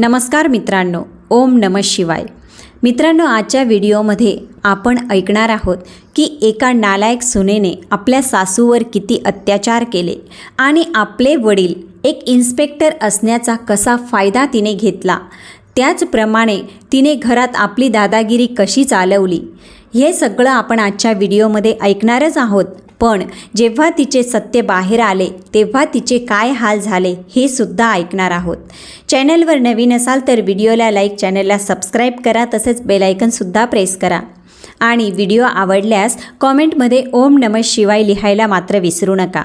नमस्कार मित्रांनो ओम नम शिवाय. मित्रांनो आजच्या व्हिडिओमध्ये आपण ऐकणार आहोत की एका नालायक सुनेने आपल्या सासूवर किती अत्याचार केले आणि आपले वडील एक इन्स्पेक्टर असण्याचा कसा फायदा तिने घेतला? त्याचप्रमाणे तिने घरात आपली दादागिरी कशी चालवली? हे सगळं आपण आजच्या व्हिडिओमध्ये ऐकणारच आहोत. पण जेव्हा तिचे सत्य बाहेर आले तेव्हा तिचे काय हाल झाले हे सुद्धा ऐकणार आहोत. चॅनलवर नवीन असाल तर व्हिडिओला लाईक चॅनलला सबस्क्राईब करा तसेच बेलायकनसुद्धा प्रेस करा. आणि व्हिडिओ आवडल्यास कॉमेंटमध्ये ओम नमः शिवाय लिहायला मात्र विसरू नका.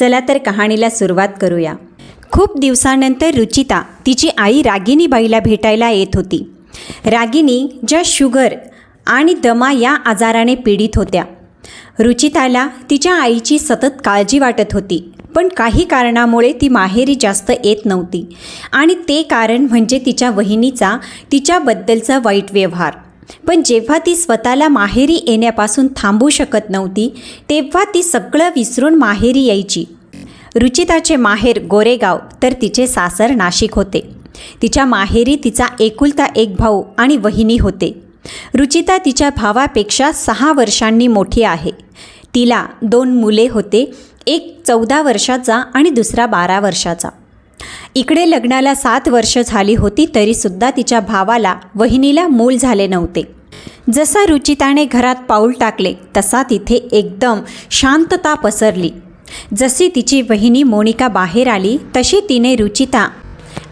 चला तर कहाणीला सुरुवात करूया. खूप दिवसानंतर रुचिता तिची आई रागिनीबाईला भेटायला येत होती. रागिनी ज्या शुगर आणि दमा या आजाराने पीडित होत्या. रुचिताला तिच्या आईची सतत काळजी वाटत होती पण काही कारणामुळे ती माहेरी जास्त येत नव्हती. आणि ते कारण म्हणजे तिच्या वहिनीचा तिच्याबद्दलचा वाईट व्यवहार. पण जेव्हा ती स्वतःला माहेरी येण्यापासून थांबू शकत नव्हती तेव्हा ती सगळं विसरून माहेरी यायची. रुचिताचे माहेर गोरेगाव तर तिचे सासर नाशिक होते. तिच्या माहेरी तिचा एकुलता एक भाऊ आणि वहिनी होते. रुचिता तिच्या भावापेक्षा सहा वर्षांनी मोठी आहे. तिला दोन मुले होते एक चौदा वर्षाचा आणि दुसरा बारा वर्षाचा. इकडे लग्नाला सात वर्ष झाली होती तरीसुद्धा तिच्या भावाला वहिनीला मूल झाले नव्हते. जसा रुचिताने घरात पाऊल टाकले तसा तिथे एकदम शांतता पसरली. जशी तिची वहिनी मोनिका बाहेर आली तशी तिने रुचिता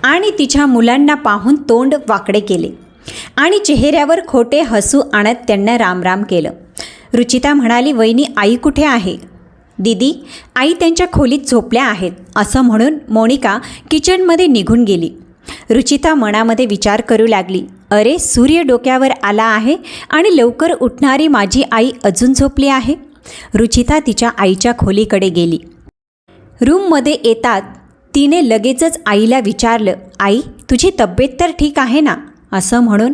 आणि तिच्या मुलांना पाहून तोंड वाकडे केले. आणि चेहऱ्यावर खोटे हसू आणत त्यांना रामराम केलं. रुचिता म्हणाली वहिनी आई कुठे आहे? दीदी आई त्यांच्या खोलीत झोपल्या आहेत असं म्हणून मोनिका किचनमध्ये निघून गेली. रुचिता मनामध्ये विचार करू लागली अरे सूर्य डोक्यावर आला आहे आणि लवकर उठणारी माझी आई अजून झोपली आहे? रुचिता तिच्या आईच्या खोलीकडे गेली. रूममध्ये येतात तिने लगेचच आईला विचारलं आई तुझी तब्येत तर ठीक आहे ना? असं म्हणून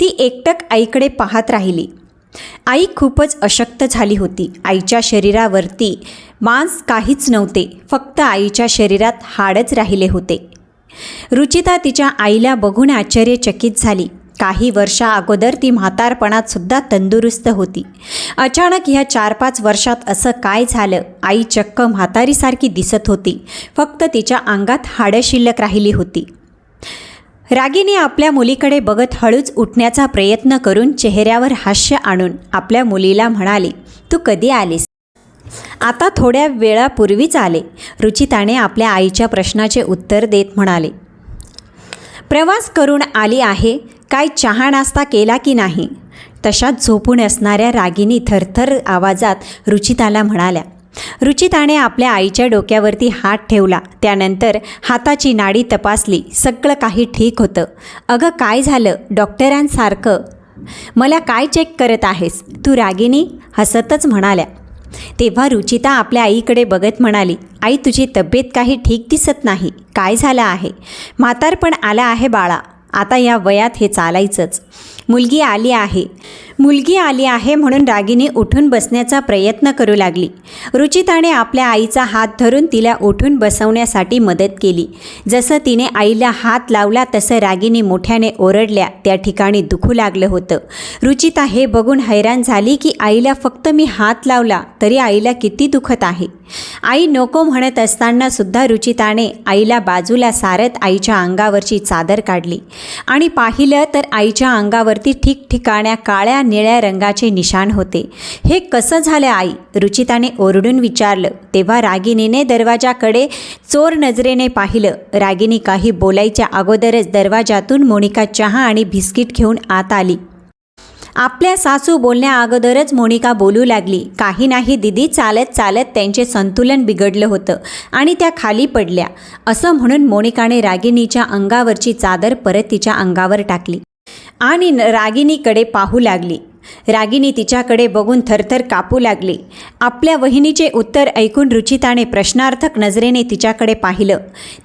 ती एकटक आईकडे पाहत राहिली. आई खूपच अशक्त झाली होती. आईच्या शरीरावरती मांस काहीच नव्हते. फक्त आईच्या शरीरात हाडच राहिले होते. रुचिता तिच्या आईला बघून आश्चर्यचकित झाली. काही वर्षा अगोदर ती म्हातारपणात सुद्धा तंदुरुस्त होती. अचानक ह्या चार पाच वर्षात असं काय झालं? आई चक्क म्हातारीसारखी दिसत होती. फक्त तिच्या अंगात हाडं शिल्लक राहिली होती. रागिनी आपल्या मुलीकडे बघत हळूच उठण्याचा प्रयत्न करून चेहऱ्यावर हास्य आणून आपल्या मुलीला म्हणाली तू कधी आलीस? आता थोड्या वेळापूर्वीच आले रुचिताने आपल्या आईच्या प्रश्नाचे उत्तर देत म्हणाले. प्रवास करून आली आहे काय चहा नाश्ता केला की नाही? तशात झोपून असणाऱ्या रागिनी थरथर आवाजात रुचिताला म्हणाल्या रुचिताने आपल्या आईच्या डोक्यावरती हात ठेवला. त्यानंतर हाताची नाडी तपासली. सगळं काही ठीक होतं. अगं काय झालं? डॉक्टरांसारखं. मला काय चेक करत आहेस? तू रागिनी हसतच म्हणाल्या. तेव्हा रुचिता आपल्या आईकडे बघत म्हणाली आई तुझी तब्येत काही ठीक दिसत नाही. काय झालं आहे? म्हातारपण आला आहे बाळा. आता या वयात हे चालायचंच. मुलगी आली आहे. मुलगी आली आहे म्हणून रागिनी उठून बसण्याचा प्रयत्न करू लागली. रुचिताने आपल्या आईचा हात धरून तिला उठून बसवण्यासाठी मदत केली. जसं तिने आईला हात लावला तसं रागिनी मोठ्याने ओरडल्या. त्या ठिकाणी दुखू लागलं होतं. रुचिता हे बघून हैराण झाली की आईला फक्त मी हात लावला तरी आईला किती दुखत आहे. आई नको म्हणत असताना सुद्धा रुचिताने आईला बाजूला सारत आईच्या अंगावरची चादर काढली. आणि पाहिलं तर आईच्या अंगावर अंगावरती ठिकठिकाण्या काळ्या निळ्या रंगाचे निशाण होते. हे कसं झालं आई? रुचिताने ओरडून विचारलं. तेव्हा रागिनीने दरवाजाकडे चोर नजरेने पाहिलं. रागिनी काही बोलायच्या अगोदरच दरवाजातून मोनिका चहा आणि बिस्किट घेऊन आत आली. आपल्या सासू बोलण्या अगोदरच मोनिका बोलू लागली. काही नाही दिदी चालत चालत त्यांचे संतुलन बिघडलं होतं आणि त्या खाली पडल्या. असं म्हणून मोनिकाने रागिनीच्या अंगावरची चादर परत तिच्या अंगावर टाकली. आणि न- रागिनीकडे पाहू लागली. रागिनी तिच्याकडे बघून थरथर कापू लागली. आपल्या वहिनीचे उत्तर ऐकून रुचिताने प्रश्नार्थक नजरेने तिच्याकडे पाहिलं.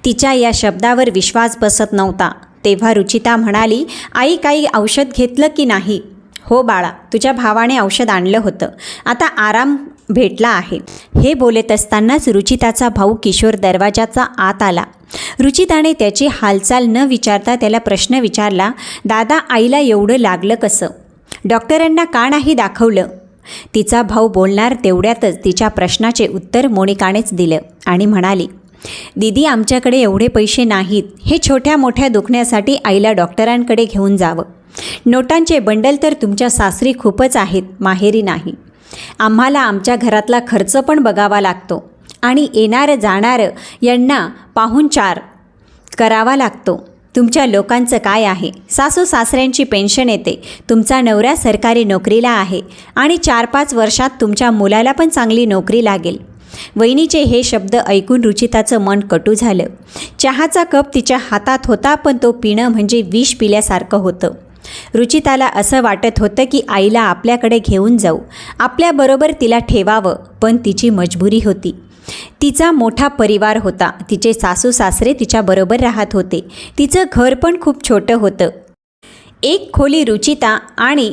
तिच्या या शब्दावर विश्वास बसत नव्हता. तेव्हा रुचिता म्हणाली आई काही औषध घेतलं की नाही? हो बाळा तुझ्या भावाने औषध आणलं होतं. आता आराम भेटला आहे. हे बोलत असतानाच रुचिताचा भाऊ किशोर दरवाजाचा आत आला. रुचिताने त्याची हालचाल न विचारता त्याला प्रश्न विचारला दादा आईला एवढं लागलं कसं? डॉक्टरांना का नाही दाखवलं? तिचा भाऊ बोलणार तेवढ्यातच तिच्या प्रश्नाचे उत्तर मोनिकानेच दिलं आणि म्हणाली दीदी आमच्याकडे एवढे पैसे नाहीत. हे छोट्या मोठ्या दुखण्यासाठी आईला डॉक्टरांकडे घेऊन जावं. नोटांचे बंडल तर तुमच्या सासरी खूपच आहेत माहेरी नाही. आम्हाला आमच्या घरातला खर्च पण बघावा लागतो आणि येणारं जाणारं यांना पाहुणचार करावा लागतो. तुमच्या लोकांचं काय आहे? सासू सासऱ्यांची पेन्शन येते. तुमचा नवरा सरकारी नोकरीला आहे आणि चार पाच वर्षात तुमच्या मुलाला पण चांगली नोकरी लागेल. वहिनीचे हे शब्द ऐकून रुचिताचं मन कटू झालं. चहाचा कप तिच्या हातात होता पण तो पिणं म्हणजे विष पिल्यासारखं होतं. रुचिताला असं वाटत होतं की आईला आपल्याकडे घेऊन जाऊ. आपल्याबरोबर तिला ठेवावं पण तिची मजबुरी होती. तिचा मोठा परिवार होता. तिचे सासू सासरे तिच्याबरोबर राहत होते. तिचं घर पण खूप छोटं होतं. एक खोली रुचिता आणि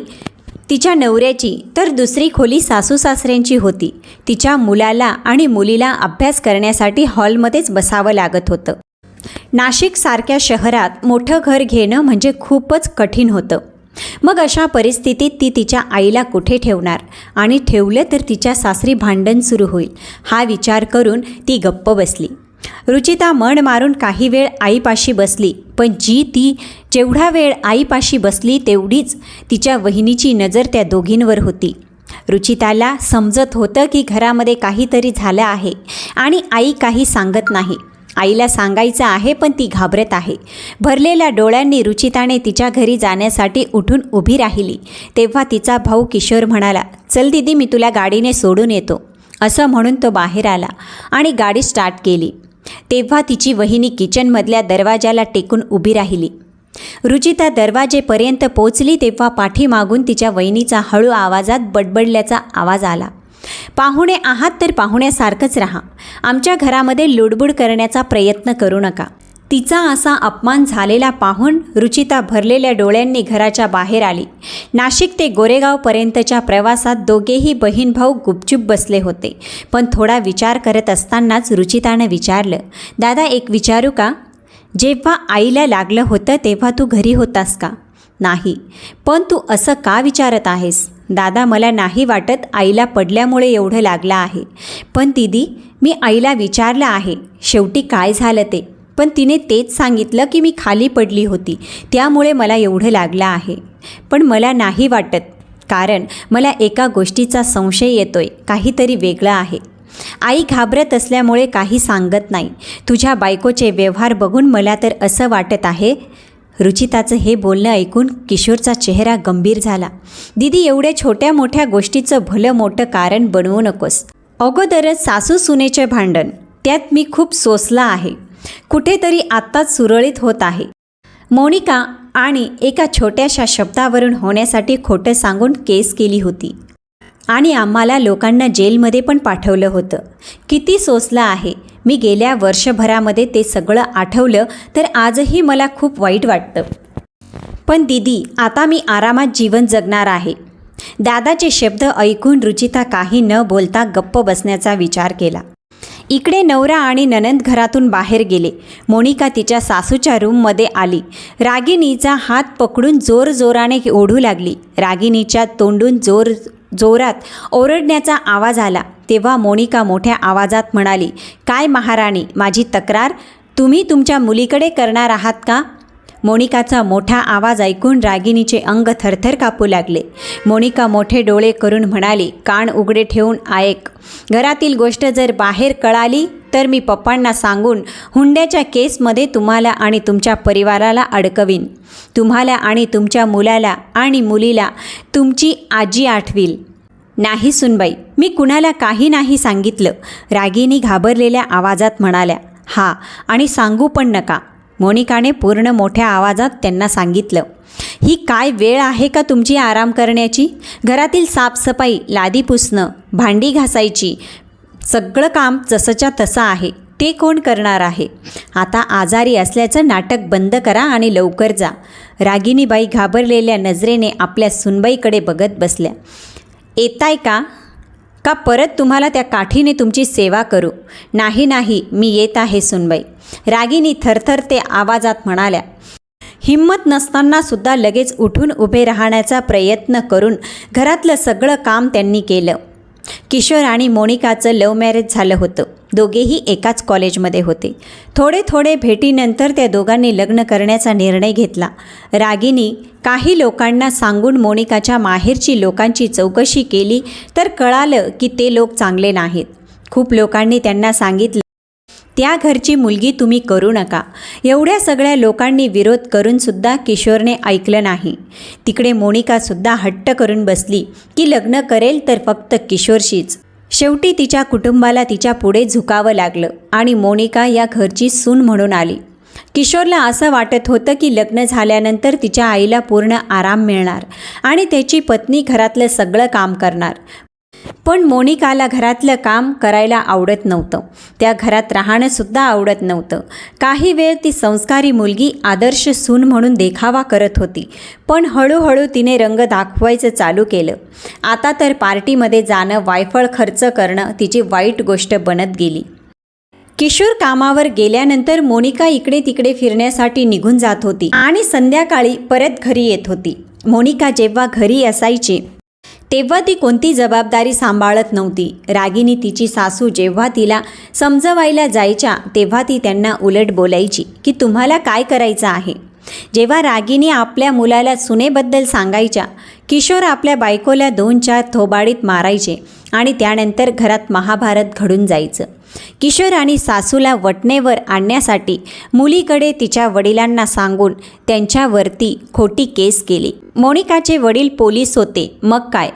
तिच्या नवऱ्याची तर दुसरी खोली सासू सासऱ्यांची होती. तिच्या मुलाला आणि मुलीला अभ्यास करण्यासाठी हॉलमध्येच बसावं लागत होतं. नाशिकसारख्या शहरात मोठं घर घेणं म्हणजे खूपच कठीण होतं. मग अशा परिस्थितीत ती तिच्या आईला कुठे ठेवणार? आणि ठेवलं तर तिच्या सासरी भांडण सुरू होईल हा विचार करून ती गप्प बसली. रुचिता मन मारून काही वेळ आईपाशी बसली पण जी ती जेवढा वेळ आईपाशी बसली तेवढीच तिच्या वहिनीची नजर त्या दोघींवर होती. रुचिताला समजत होतं की घरामध्ये काहीतरी झालं आहे आणि आई काही सांगत नाही. आईला सांगायचं आहे पण ती घाबरत आहे. भरलेल्या डोळ्यांनी रुचिताने तिच्या घरी जाण्यासाठी उठून उभी राहिली. तेव्हा तिचा भाऊ किशोर म्हणाला चल दिदी मी तुला गाडीने सोडून येतो. असं म्हणून तो बाहेर आला आणि गाडी स्टार्ट केली. तेव्हा तिची वहिनी किचनमधल्या दरवाजाला टेकून उभी राहिली. रुचिता दरवाजेपर्यंत पोचली तेव्हा पाठीमागून तिच्या वहिनीचा हळू आवाजात बडबडल्याचा आवाज आला. पाहुणे आहात तर पाहुण्यासारखंच राहा. आमच्या घरामध्ये लुडबुड करण्याचा प्रयत्न करू नका. तिचा असा अपमान झालेला पाहून रुचिता भरलेल्या डोळ्यांनी घराच्या बाहेर आली. नाशिक ते गोरेगावपर्यंतच्या प्रवासात दोघेही बहीण भाऊ गुपचूप बसले होते. पण थोडा विचार करत असतानाच रुचितानं विचारलं दादा एक विचारू का? जेव्हा आईला लागलं होतं तेव्हा तू घरी होतास का? नाही. पण तू असं का विचारत आहेस? दादा मला नाही वाटत आईला पडल्यामुळे एवढं लागलं आहे. पण दिदी मी आईला विचारलं आहे शेवटी काय झालं ते? पण तिने तेच सांगितलं की मी खाली पडली होती त्यामुळे मला एवढं लागलं आहे. पण मला नाही वाटत कारण मला एका गोष्टीचा संशय येतोय काहीतरी वेगळं आहे. आई घाबरत असल्यामुळे काही सांगत नाही. तुझ्या बायकोचे व्यवहार बघून मला तर असं वाटत आहे रुचिताचं हे बोलणं ऐकून किशोरचा चेहरा गंभीर झाला. दीदी एवढ्या छोट्या मोठ्या गोष्टीचं भलं मोठं कारण बनवू नकोस. अगोदरच सासू सुनेचे भांडण. त्यात मी खूप सोसला आहे. कुठेतरी आत्ताच सुरळीत होत आहे. मोनिका आणि एका छोट्याशा शब्दावरून होण्यासाठी खोटं सांगून केस केली होती. आणि आम्हाला लोकांना जेलमध्ये पण पाठवलं होतं. किती सोसलं आहे. मी गेल्या वर्षभरामध्ये ते सगळं आठवलं तर आजही मला खूप वाईट वाटतं. पण दीदी आता मी आरामात जीवन जगणार आहे. दादाचे शब्द ऐकून रुचिता काही न बोलता गप्प बसण्याचा विचार केला. इकडे नवरा आणि ननंद घरातून बाहेर गेले. मोनिका तिच्या सासूच्या रूममध्ये आली. रागिणीचा हात पकडून जोर जोराने ओढू लागली. रागिणीच्या तोंडून जोर जोरात ओरडण्याचा आवाज आला. तेव्हा मोनिका मोठ्या आवाजात म्हणाली काय महाराणी माझी तक्रार? तुम्ही तुमच्या मुलीकडे करणार आहात का? मोनिकाचा मोठा आवाज ऐकून रागिणीचे अंग थरथर कापू लागले. मोनिका मोठे डोळे करून म्हणाली कान उघडे ठेवून ऐक घरातील गोष्ट जर बाहेर कळाली तर मी पप्पांना सांगून हुंड्याच्या केसमध्ये तुम्हाला आणि तुमच्या परिवाराला अडकवीन. तुम्हाला आणि तुमच्या मुलाला आणि मुलीला तुमची आजी आठवील. नाही सुनबाई मी कुणाला काही नाही सांगितलं रागिनी घाबरलेल्या आवाजात म्हणाल्या. हा आणि सांगू पण नका. मोनिकाने पूर्ण मोठ्या आवाजात त्यांना सांगितलं ही काय वेळ आहे का तुमची आराम करण्याची? घरातील साफसफाई लादी पुसणं भांडी घासायची सगळं काम जसंच्या तसं आहे ते कोण करणार आहे? आता आजारी असल्याचं नाटक बंद करा आणि लवकर जा. रागिनीबाई घाबरलेल्या नजरेने आपल्या सुनबाईकडे बघत बसल्या येताय का? का परत तुम्हाला त्या काठीने तुमची सेवा करू? नाही नाही मी येत आहे सुनबाई. रागिनी थरथर ते आवाजात म्हणाल्या हिंमत नसताना सुद्धा लगेच उठून उभे राहण्याचा प्रयत्न करून घरातलं सगळं काम त्यांनी केलं. किशोर आणि मोनिकाचं लव्ह मॅरेज झालं होतं. दोघेही एकाच कॉलेजमध्ये होते. थोडे थोडे भेटीनंतर त्या दोघांनी लग्न करण्याचा निर्णय घेतला. रागिनी काही लोकांना सांगून मोनिकाच्या माहेरची लोकांची चौकशी केली तर कळालं की ते लोक चांगले नाहीत. खूप लोकांनी त्यांना सांगितलं त्या घरची मुलगी तुम्ही करू नका. एवढ्या सगळ्या लोकांनी विरोध करूनसुद्धा किशोरने ऐकलं नाही. तिकडे मोनिकासुद्धा हट्ट करून बसली की लग्न करेल तर फक्त किशोरशीच. शेवटी तिच्या कुटुंबाला तिच्या पुढे झुकावं लागलं आणि मोनिका या घरची सून म्हणून आली. किशोरला असं वाटत होतं की लग्न झाल्यानंतर तिच्या आईला पूर्ण आराम मिळणार आणि त्याची पत्नी घरातलं सगळं काम करणार. पण मोनिकाला घरातलं काम करायला आवडत नव्हतं. त्या घरात राहणंसुद्धा आवडत नव्हतं. काही वेळ ती संस्कारी मुलगी आदर्श सून म्हणून देखावा करत होती. पण हळूहळू तिने रंग दाखवायचं चालू केलं. आता तर पार्टीमध्ये जाणं वायफळ खर्च करणं तिची वाईट गोष्ट बनत गेली. किशोर कामावर गेल्यानंतर मोनिका इकडे तिकडे फिरण्यासाठी निघून जात होती आणि संध्याकाळी परत घरी येत होती. मोनिका जेव्हा घरी असायची तेव्हा ती कोणती जबाबदारी सांभाळत नव्हती. रागिनी तिची सासू जेव्हा तिला समजवायला जायच्या तेव्हा ती त्यांना उलट बोलायची की तुम्हाला काय करायचं आहे? जेव्हा रागिनी आपल्या मुलाला सुनेबद्दल सांगायच्या किशोर आपल्या बायकोला दोन चार थोबाडीत मारायचे आणि त्यानंतर घरात महाभारत घडून जायचं. किशोर आणि सासूला वटणेवर आणण्यासाठी मुलीकडे तिच्या वडिलांना सांगून त्यांच्यावरती खोटी केस केली. मोनिकाचे वडील पोलीस होते. मग काय?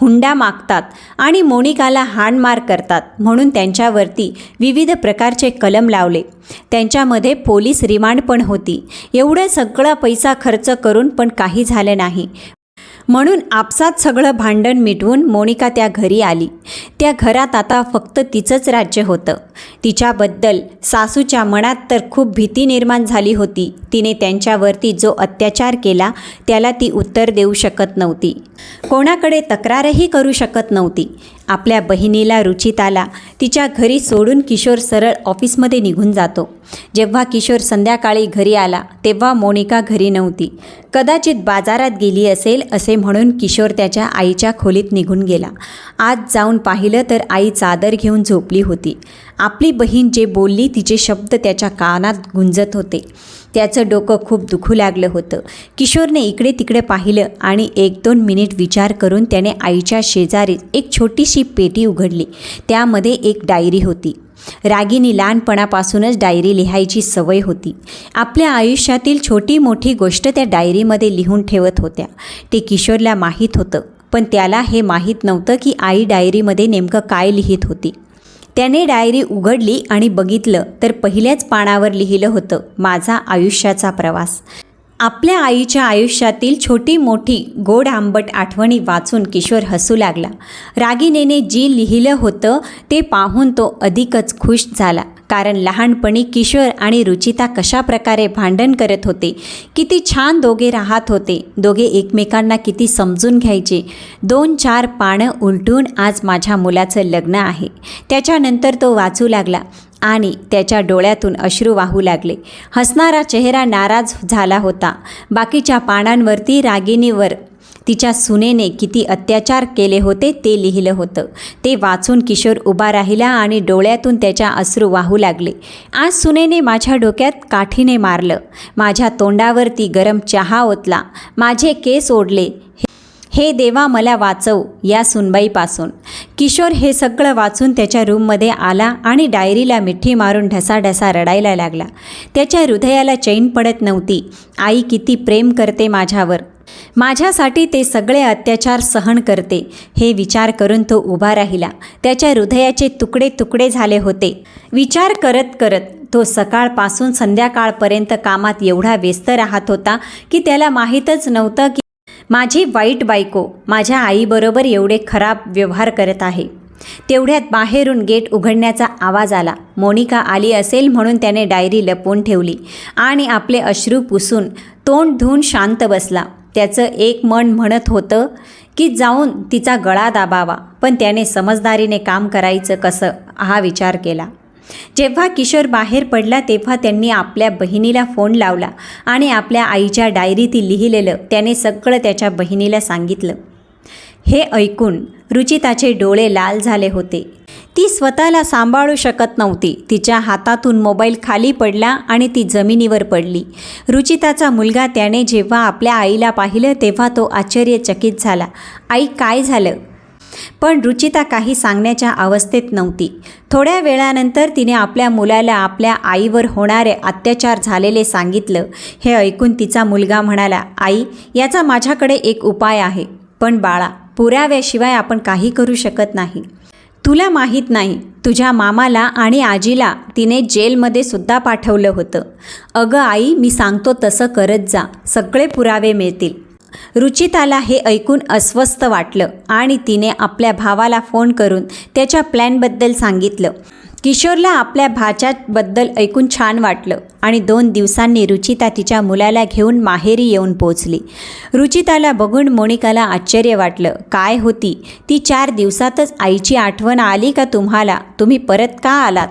हुंडा मागतात आणि मोनिकाला हाणमार करतात म्हणून त्यांच्यावरती विविध प्रकारचे कलम लावले. त्यांच्यामध्ये पोलीस रिमांड पण होती. एवढं सगळा पैसा खर्च करून पण काही झालं नाही. म्हणून आपसात सगळं भांडण मिटवून मोनिका त्या घरी आली. त्या घरात आता फक्त तिचंच राज्य होतं. तिच्याबद्दल सासूच्या मनात तर खूप भीती निर्माण झाली होती. तिने त्यांच्यावरती जो अत्याचार केला त्याला ती उत्तर देऊ शकत नव्हती. कोणाकडे तक्रारही करू शकत नव्हती. आपल्या बहिणीला रुचिताला तिच्या घरी सोडून किशोर सरळ ऑफिसमध्ये निघून जातो. जेव्हा किशोर संध्याकाळी घरी आला तेव्हा मोनिका घरी नव्हती. कदाचित बाजारात गेली असेल असे म्हणून किशोर त्याच्या आईच्या खोलीत निघून गेला. आज जाऊन पाहिलं तर आई चादर घेऊन झोपली होती. आपली बहीण जे बोलली तिचे शब्द त्याच्या कानात गुंजत होते. त्याचं डोकं खूप दुखू लागलं होतं. किशोरने इकडे तिकडे पाहिलं आणि एक दोन मिनिट विचार करून त्याने आईच्या शेजारी एक छोटीशी पेटी उघडली. त्यामध्ये एक डायरी होती. रागिनी लहानपणापासूनच डायरी लिहायची सवय होती. आपल्या आयुष्यातील छोटी मोठी गोष्ट त्या डायरीमध्ये लिहून ठेवत होत्या. ते किशोरला माहीत होतं पण त्याला हे माहीत नव्हतं की आई डायरीमध्ये नेमकं काय लिहित होती. त्याने डायरी उघडली आणि बघितलं तर पहिल्याच पानावर लिहिलं होतं माझा आयुष्याचा प्रवास. आपल्या आईच्या आयुष्यातील छोटी मोठी गोड आंबट आठवणी वाचून किशोर हसू लागला. रागिनेने जी लिहिलं होतं ते पाहून तो अधिकच खुश झाला. कारण लहानपणी किशोर आणि रुचिता कशा प्रकारे भांडण करत होते? किती छान दोघे राहत होते. दोघे एकमेकांना किती समजून घ्यायचे. दोन चार पानं उलटून आज माझ्या मुलाचं लग्न आहे. त्याच्यानंतर तो वाचू लागला आणि त्याच्या डोळ्यातून अश्रू वाहू लागले. हसणारा चेहरा नाराज झाला होता. बाकीच्या पानांवरती रागिणीवर तिच्या सुनेने किती अत्याचार केले होते ते लिहिलं होतं. ते वाचून किशोर उभा राहिला आणि डोळ्यातून त्याच्या अश्रू वाहू लागले. आज सुनेने माझ्या डोक्यात काठीने मारलं. माझ्या तोंडावरती गरम चहा ओतला. माझे केस ओढले. हे देवा मला वाचव या सुनबाईपासून. किशोर हे सगळं वाचून त्याच्या रूममध्ये आला आणि डायरीला मिठी मारून ढसाढसा रडायला लागला. त्याच्या हृदयाला चैन पडत नव्हती. आई किती प्रेम करते माझ्यावर. माझ्यासाठी ते सगळे अत्याचार सहन करते हे विचार करून तो उभा राहिला. त्याच्या हृदयाचे तुकडे तुकडे झाले होते. विचार करत करत तो सकाळपासून संध्याकाळपर्यंत कामात एवढा व्यस्त राहत होता की त्याला माहीतच नव्हतं की माझी वाईट बायको माझ्या आईबरोबर एवढे खराब व्यवहार करत आहे. तेवढ्यात बाहेरून गेट उघडण्याचा आवाज आला. मोनिका आली असेल म्हणून त्याने डायरी लपवून ठेवली आणि आपले अश्रू पुसून तोंड धुवून शांत बसला. त्याचं एक मन म्हणत होतं की जाऊन तिचा गळा दाबावा. पण त्याने समजदारीने काम करायचं कसं? हा विचार केला. जेव्हा किशोर बाहेर पडला तेव्हा त्यांनी आपल्या बहिणीला फोन लावला आणि आपल्या आईच्या डायरीतील लिहिलेलं त्याने सगळं त्याच्या बहिणीला सांगितलं. हे ऐकून रुचिताचे डोळे लाल झाले होते. ती स्वतःला सांभाळू शकत नव्हती. तिच्या हातातून मोबाईल खाली पडला आणि ती जमिनीवर पडली. रुचिताचा मुलगा त्याने जेव्हा आपल्या आईला पाहिलं तेव्हा तो आश्चर्यचकित झाला. आई काय झालं? पण रुचिता काही सांगण्याच्या अवस्थेत नव्हती. थोड्या वेळानंतर तिने आपल्या मुलाला आपल्या आईवर होणारे अत्याचार झालेले सांगितलं. हे ऐकून तिचा मुलगा म्हणाला आई याचा माझ्याकडे एक उपाय आहे. पण बाळा पुराव्याशिवाय आपण काही करू शकत नाही. तुला माहीत नाही तुझ्या मामाला आणि आजीला तिने जेलमध्ये सुद्धा पाठवलं होतं. अगं आई मी सांगतो तसं करत जा सगळे पुरावे मिळतील. रुचिताला हे ऐकून अस्वस्थ वाटलं आणि तिने आपल्या भावाला फोन करून त्याच्या प्लॅनबद्दल सांगितलं. किशोरला आपल्या भाच्याबद्दल ऐकून छान वाटलं आणि दोन दिवसांनी रुचिता तिच्या मुलाला घेऊन माहेरी येऊन पोचली. रुचिताला बघून मोनिकाला आश्चर्य वाटलं. काय होती? ती चार दिवसातच आईची आठवण आली का तुम्हाला? तुम्ही परत का आलात?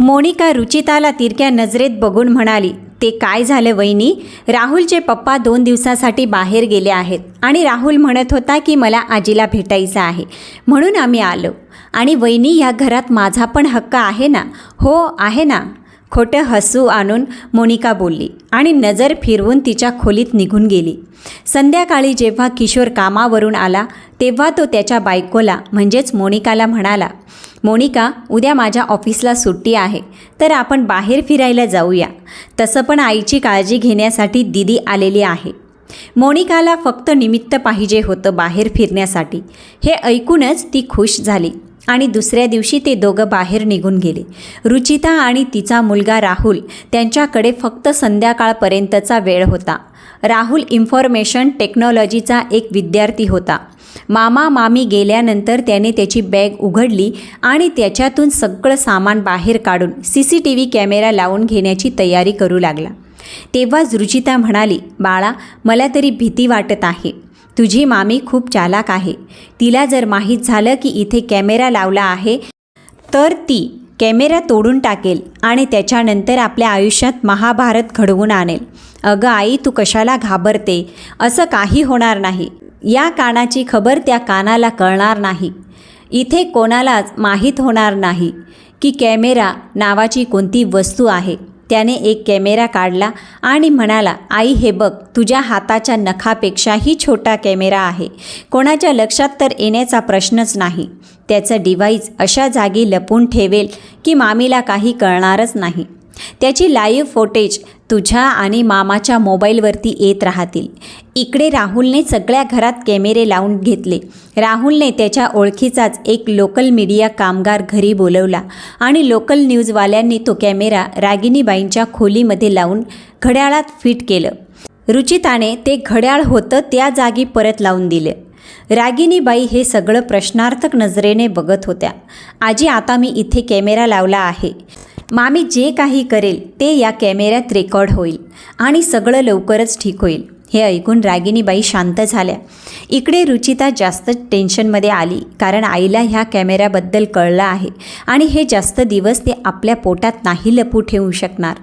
मोनिका रुचिताला तिरक्या नजरेत बघून म्हणाली ते काय झालं वहिनी? राहुलचे पप्पा दोन दिवसासाठी बाहेर गेले आहेत आणि राहुल म्हणत होता की मला आजीला भेटायचं आहे. म्हणून आम्ही आलो. आणि वहिनी या घरात माझा पण हक्क आहे ना? हो आहे ना? खोटं हसू आणून मोनिका बोलली आणि नजर फिरवून तिच्या खोलीत निघून गेली. संध्याकाळी जेव्हा किशोर कामावरून आला तेव्हा तो त्याच्या बायकोला म्हणजेच मोनिकाला म्हणाला मोनिका उद्या माझ्या ऑफिसला सुट्टी आहे तर आपण बाहेर फिरायला जाऊया. तसं पण आईची काळजी घेण्यासाठी दिदी आलेली आहे. मोनिकाला फक्त निमित्त पाहिजे होतं बाहेर फिरण्यासाठी. हे ऐकूनच ती खुश झाली आणि दुसऱ्या दिवशी ते दोघं बाहेर निघून गेले. रुचिता आणि तिचा मुलगा राहुल त्यांच्याकडे फक्त संध्याकाळपर्यंतचा वेळ होता. राहुल इन्फॉर्मेशन टेक्नॉलॉजीचा एक विद्यार्थी होता. मामा मामी गेल्यानंतर त्याने त्याची बॅग उघडली आणि त्याच्यातून सगळं सामान बाहेर काढून C C T V camera लावून घेण्याची तयारी करू लागला. तेव्हाच रुचिता म्हणाली बाळा मला तरी भीती वाटत आहे. तुझी मामी खूप चालाक आहे. तिला जर माहीत झालं की इथे कॅमेरा लावला आहे तर ती कॅमेरा तोडून टाकेल आणि त्याच्यानंतर आपल्या आयुष्यात महाभारत घडवून आणेल. अगं आई तू कशाला घाबरते? असं काही होणार नाही. या कानाची खबर त्या कानाला कळणार नाही. इथे कोणालाच माहीत होणार नाही की कॅमेरा नावाची कोणती वस्तू आहे. त्याने एक कॅमेरा काढला आणि म्हणाला आई हे बघ तुझ्या हाताच्या नखापेक्षाही छोटा कॅमेरा आहे. कोणाच्या लक्षात तर येण्याचा प्रश्नच नाही. त्याचं डिव्हाइस अशा जागी लपून ठेवेल की मामीला काही कळणारच नाही. त्याची लाईव्ह फोटेज तुझ्या आणि मामाच्या मोबाईलवरती येत राहतील. इकडे राहुलने सगळ्या घरात कॅमेरे लावून घेतले. राहुलने त्याच्या ओळखीचाच एक लोकल मीडिया कामगार घरी बोलवला आणि लोकल न्यूजवाल्यांनी तो कॅमेरा रागिनीबाईंच्या खोलीमध्ये लावून घड्याळात फिट केलं. रुचिताने ते घड्याळ होतं त्या जागी परत लावून दिलं. रागिनीबाई हे सगळं प्रश्नार्थक नजरेने बघत होत्या. आजी आता मी इथे कॅमेरा लावला आहे. मामी जे काही करेल ते या कॅमेऱ्यात रेकॉर्ड होईल आणि सगळं लवकरच ठीक होईल. हे ऐकून रागिनीबाई शांत झाल्या. इकडे रुचिता जास्त टेन्शनमध्ये आली कारण आईला ह्या कॅमेऱ्याबद्दल कळलं आहे आणि हे जास्त दिवस ते आपल्या पोटात नाही लपू ठेवू शकणार.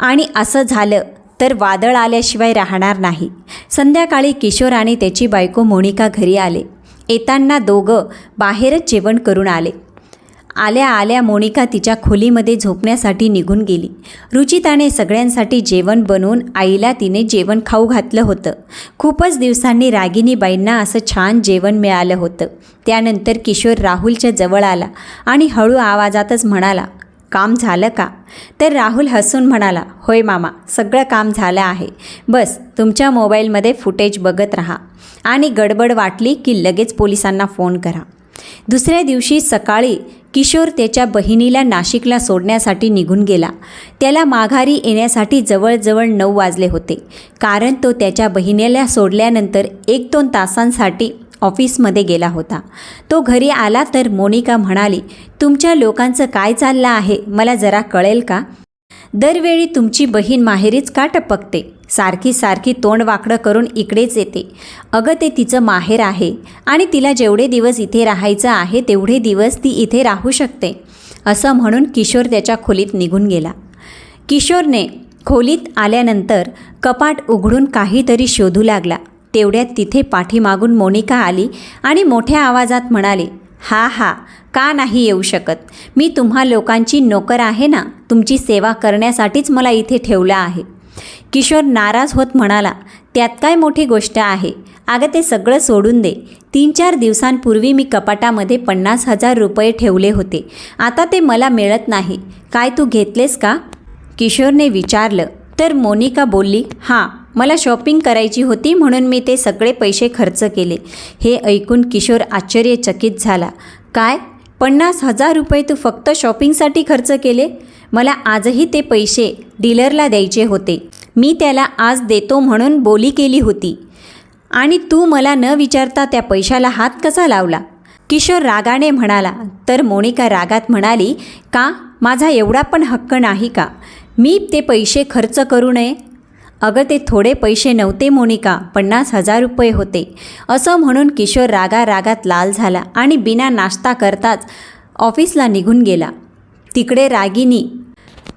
आणि असं झालं तर वादळ आल्याशिवाय राहणार नाही. संध्याकाळी किशोर आणि त्याची बायको मोनिका घरी आले. येताना दोघं बाहेरच जेवण करून आले. आल्या आल्या मोनिका तिच्या खोलीमध्ये झोपण्यासाठी निघून गेली. रुचिताने सगळ्यांसाठी जेवण बनवून आईला तिने जेवण खाऊ घातलं होतं. खूपच दिवसांनी रागिनीबाईंना असं छान जेवण मिळालं होतं. त्यानंतर किशोर राहुलच्या जवळ आला आणि हळू आवाजातच म्हणाला काम झालं का? तर राहुल हसून म्हणाला होय मामा सगळं काम झालं आहे. बस तुमच्या मोबाईलमध्ये फुटेज बघत राहा. आणि गडबड वाटली की लगेच पोलिसांना फोन करा. दुसऱ्या दिवशी सकाळी किशोर त्याच्या बहिणीला नाशिकला सोडण्यासाठी निघून गेला. त्याला माघारी येण्यासाठी जवळजवळ नऊ वाजले होते. कारण तो त्याच्या बहिणीला सोडल्यानंतर एक दोन तासांसाठी ऑफिसमध्ये गेला होता. तो घरी आला तर मोनिका म्हणाली तुमच्या लोकांचं काय चाललं आहे? मला जरा कळेल का? दरवेळी तुमची बहीण माहेरीच का टपकते? सारखी सारखी तोंड वाकडं करून इकडेच येते. अगं ते तिचं माहेर आहे आणि तिला जेवढे दिवस इथे राहायचं आहे तेवढे दिवस ती इथे राहू शकते असं म्हणून किशोर त्याच्या खोलीत निघून गेला. किशोरने खोलीत आल्यानंतर कपाट उघडून काहीतरी शोधू लागला. तेवढ्यात तिथे पाठीमागून मोनिका आली आणि मोठ्या आवाजात म्हणाली हा हा का नाही येऊ शकत? मी तुम्हा लोकांची नोकर आहे ना? तुमची सेवा करण्यासाठीच मला इथे ठेवलं आहे. किशोर नाराज होत म्हणाला त्यात काय मोठी गोष्ट आहे? अगं ते सगळं सोडून दे. तीन चार दिवसांपूर्वी मी कपाटामध्ये पन्नास हजार रुपये ठेवले होते. आता ते मला मिळत नाही. काय तू घेतलेस का? किशोरने विचारलं. तर मोनिका बोलली हां मला शॉपिंग करायची होती म्हणून मी ते सगळे पैसे खर्च केले. हे ऐकून किशोर आश्चर्यचकित झाला. काय? पन्नास हजार रुपये तू फक्त शॉपिंगसाठी खर्च केले? मला आजही ते पैसे डीलरला द्यायचे होते. मी त्याला आज देतो म्हणून बोली केली होती. आणि तू मला न विचारता त्या पैशाला हात कसा लावला? किशोर रागाने म्हणाला तर मोनिका रागात म्हणाली का? माझा एवढा पण हक्क नाही का? मी ते पैसे खर्च करू नये? अगं ते थोडे पैसे नव्हते मोनिका पन्नास हजार रुपये होते. असं म्हणून किशोर रागा रागात लाल झाला आणि बिना नाश्ता करताच ऑफिसला निघून गेला. तिकडे रागिनी.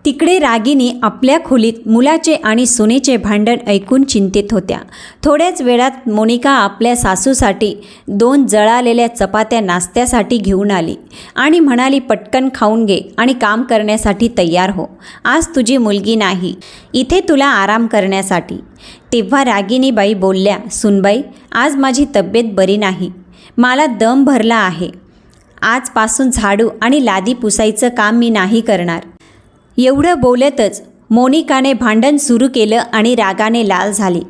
तिकडे रागिनी आपल्या खोलीत मुलाचे आणि सुनेचे भांडण ऐकून चिंतित होत्या. थोड्याच वेळात मोनिका आपल्या सासूसाठी दोन जळालेल्या चपात्या नाश्त्यासाठी घेऊन आली आणि म्हणाली पटकन खाऊन घे आणि काम करण्यासाठी तयार हो. आज तुझी मुलगी नाही. इथे तुला आराम करण्यासाठी. तेव्हा रागिनीबाई बोलल्या सुनबाई आज माझी तब्येत बरी नाही. मला दम भरला आहे. आजपासून झाडू आणि लादी पुसायचं काम मी नाही करणार. एवढं बोलतच मोनिकाने भांडण सुरू केलं आणि रागाने लाल झाली.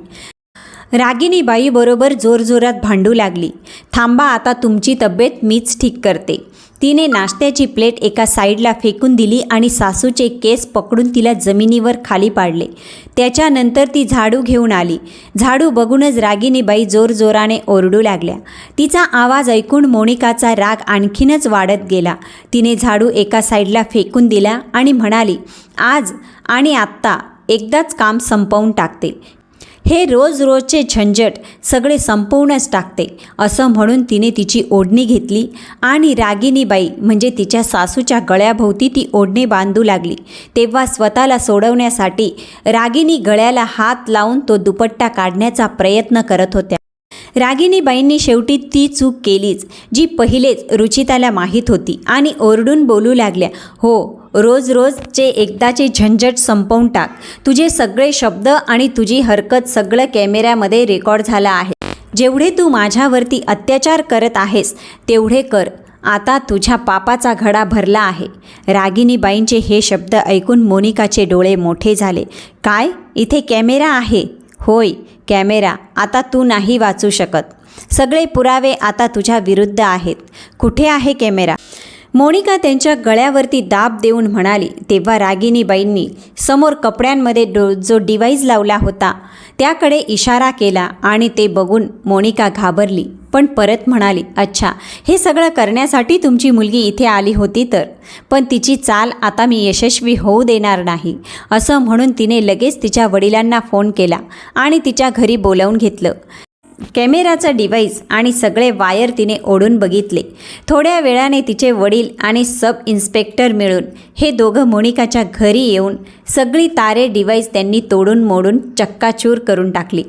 रागिनी बाईबरोबर जोरजोरात भांडू लागली. थांबा आता तुमची तब्येत मीच ठीक करते. तिने नाश्त्याची प्लेट एका साईडला फेकून दिली आणि सासूचे केस पकडून तिला जमिनीवर खाली पाडले. त्याच्यानंतर ती झाडू घेऊन आली. झाडू बघूनच रागिनीबाई जोरजोराने ओरडू लागल्या. तिचा आवाज ऐकून मोनिकाचा राग आणखीनच वाढत गेला. तिने झाडू एका साईडला फेकून दिला आणि म्हणाली आज आणि आत्ता एकदाच काम संपवून टाकते. हे रोज रोजचे झंझट सगळे संपवूनच टाकते. असं म्हणून तिने तिची ओढणी घेतली आणि रागिनीबाई म्हणजे तिच्या सासूच्या गळ्याभोवती ती ओढणी बांधू लागली. तेव्हा स्वतःला सोडवण्यासाठी रागिनी गळ्याला हात लावून तो दुपट्टा काढण्याचा प्रयत्न करत होत्या. रागिनीबाईंनी शेवटी ती चूक केलीच जी पहिलेच रुचिताला माहीत होती आणि ओरडून बोलू लागल्या हो रोज रोजचे एकदाचे झंझट संपवून टाक. तुझे सगळे शब्द आणि तुझी हरकत सगळं कॅमेऱ्यामध्ये रेकॉर्ड झालं आहे. जेवढे तू माझ्यावरती अत्याचार करत आहेस तेवढे कर. आता तुझ्या पापाचा घडा भरला आहे. रागिनीबाईंचे हे शब्द ऐकून मोनिकाचे डोळे मोठे झाले. काय? इथे कॅमेरा आहे. होय कॅमेरा आता तू नाही वाचू शकत. सगळे पुरावे आता तुझ्या विरुद्ध आहेत. कुठे आहे कॅमेरा? मोनिका त्यांच्या गळ्यावरती दाब देऊन म्हणाली तेव्हा रागिनीबाईंनी समोर कपड्यांमध्ये डो जो डिवाईस लावला होता त्याकडे इशारा केला आणि ते बघून मोनिका घाबरली. पण परत म्हणाली अच्छा हे सगळं करण्यासाठी तुमची मुलगी इथे आली होती तर? पण तिची चाल आता मी यशस्वी होऊ देणार नाही. असं म्हणून तिने लगेच तिच्या वडिलांना फोन केला आणि तिच्या घरी बोलावून घेतलं. कॅमेराचा डिव्हाइस आणि सगळे वायर तिने ओढून बघितले. थोड्या वेळाने तिचे वडील आणि सब इन्स्पेक्टर मिळून हे दोघं मोनिकाच्या घरी येऊन सगळी तारे डिव्हाइस त्यांनी तोडून मोडून चक्काचूर करून टाकली.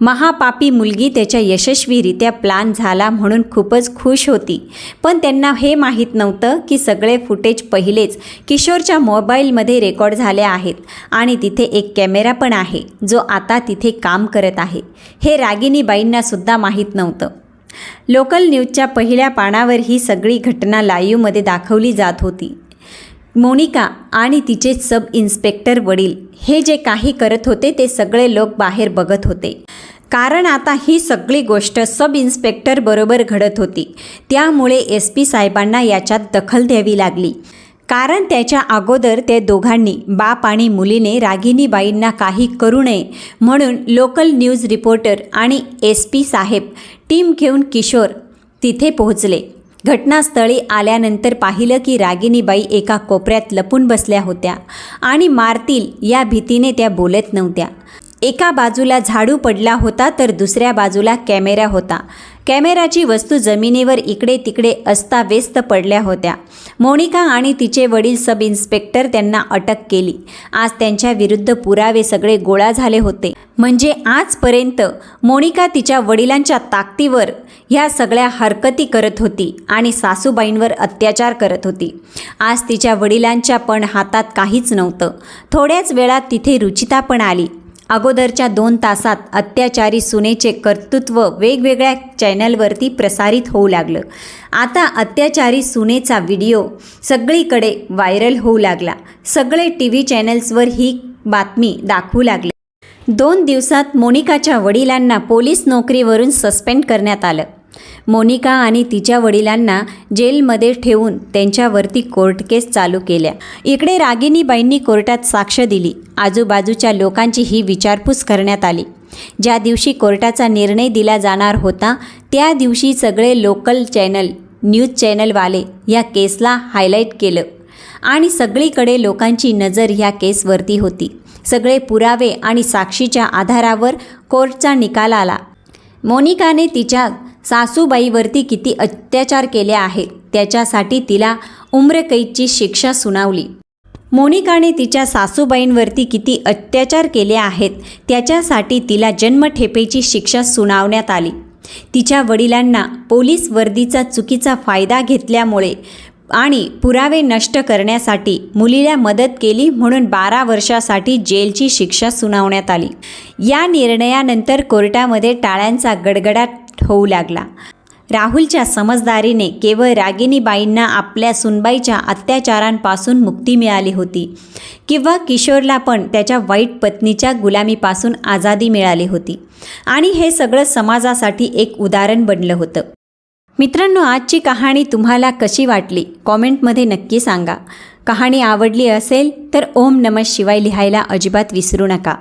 महापापी मुलगी त्याच्या यशस्वीरित्या प्लान झाला म्हणून खूपच खुश होती. पण त्यांना हे माहीत नव्हतं की सगळे फुटेज पहिलेच किशोरच्या मोबाईलमध्ये रेकॉर्ड झाले आहेत आणि तिथे एक कॅमेरा पण आहे जो आता तिथे काम करत आहे. हे रागिणीबाईंनासुद्धा माहीत नव्हतं. लोकल न्यूजच्या पहिल्या पानावर ही सगळी घटना लाईव्हमध्ये दाखवली जात होती. मोनिका आणि तिचे सब इन्स्पेक्टर वडील हे जे काही करत होते ते सगळे लोक बाहेर बघत होते. कारण आता ही सगळी गोष्ट सब इन्स्पेक्टर बरोबर घडत होती. त्यामुळे एस पी साहेबांना याच्यात दखल द्यावी लागली. कारण त्याच्या अगोदर त्या दोघांनी बाप आणि मुलीने रागिनीबाईंना काही करू नये म्हणून लोकल न्यूज रिपोर्टर आणि एस पी साहेब टीम घेऊन किशोर तिथे पोहोचले. घटनास्थळी आल्यानंतर पाहिलं की रागिनीबाई एका कोपऱ्यात लपून बसल्या होत्या आणि मारतील या भीतीने त्या बोलत नव्हत्या. एका बाजूला झाडू पडला होता तर दुसऱ्या बाजूला कॅमेरा होता. कॅमेराची वस्तू जमिनीवर इकडे तिकडे अस्ताव्यस्त पडल्या होत्या. मोनिका आणि तिचे वडील सब इन्स्पेक्टर त्यांना अटक केली. आज त्यांच्या विरुद्ध पुरावे सगळे गोळा झाले होते. म्हणजे आजपर्यंत मोनिका तिच्या वडिलांच्या ताकदीवर ह्या सगळ्या हरकती करत होती आणि सासूबाईंवर अत्याचार करत होती. आज तिच्या वडिलांच्या पण हातात काहीच नव्हतं. थोड्याच वेळात तिथे रुचिता पण आली. अगोदरच्या दोन तासात अत्याचारी सुनेचे कर्तृत्व वेगवेगळ्या चॅनलवरती प्रसारित होऊ लागलं. आता अत्याचारी सुनेचा व्हिडिओ सगळीकडे व्हायरल होऊ लागला. सगळे टी व्ही चॅनल्सवर ही बातमी दाखवू लागले. दोन दिवसात मोनिकाच्या वडिलांना पोलीस नोकरीवरून सस्पेंड करण्यात आलं. मोनिका आणि तिच्या वडिलांना जेलमध्ये ठेवून त्यांच्यावरती कोर्ट केस चालू केल्या. इकडे रागिनीबाईंनी कोर्टात साक्ष दिली. आजूबाजूच्या लोकांची ही विचारपूस करण्यात आली. ज्या दिवशी कोर्टाचा निर्णय दिला जाणार होता त्या दिवशी सगळे लोकल चॅनल न्यूज चॅनलवाले या केसला हायलाईट केलं आणि सगळीकडे लोकांची नजर ह्या केसवरती होती. सगळे पुरावे आणि साक्षीच्या आधारावर कोर्टचा निकाल आला. मोनिकाने तिच्या सासूबाईवरती किती अत्याचार केले आहेत त्याच्यासाठी तिला उम्रकैदची शिक्षा सुनावली. मोनिकाने तिच्या सासूबाईंवरती किती अत्याचार केले आहेत त्याच्यासाठी तिला जन्मठेपेची शिक्षा सुनावण्यात आली. तिच्या वडिलांना पोलीस वर्दीचा चुकीचा फायदा घेतल्यामुळे आणि पुरावे नष्ट करण्यासाठी मुलीला मदत केली म्हणून बारा वर्षासाठी जेलची शिक्षा सुनावण्यात आली. या निर्णयानंतर कोर्टामध्ये टाळ्यांचा गडगडाट होऊ लागला. राहुलच्या समजदारीने केवळ रागिनीबाईंना आपल्या सुनबाईच्या अत्याचारांपासून मुक्ती मिळाली होती किंवा किशोरला पण त्याच्या वाईट पत्नीच्या गुलामीपासून आझादी मिळाली होती. आणि हे सगळं समाजासाठी एक उदाहरण बनलं होतं. मित्रांनो आजची कहाणी तुम्हाला कशी वाटली? कॉमेंटमध्ये नक्की सांगा. कहाणी आवडली असेल तर ओम नमः शिवाय लिहायला अजिबात विसरू नका.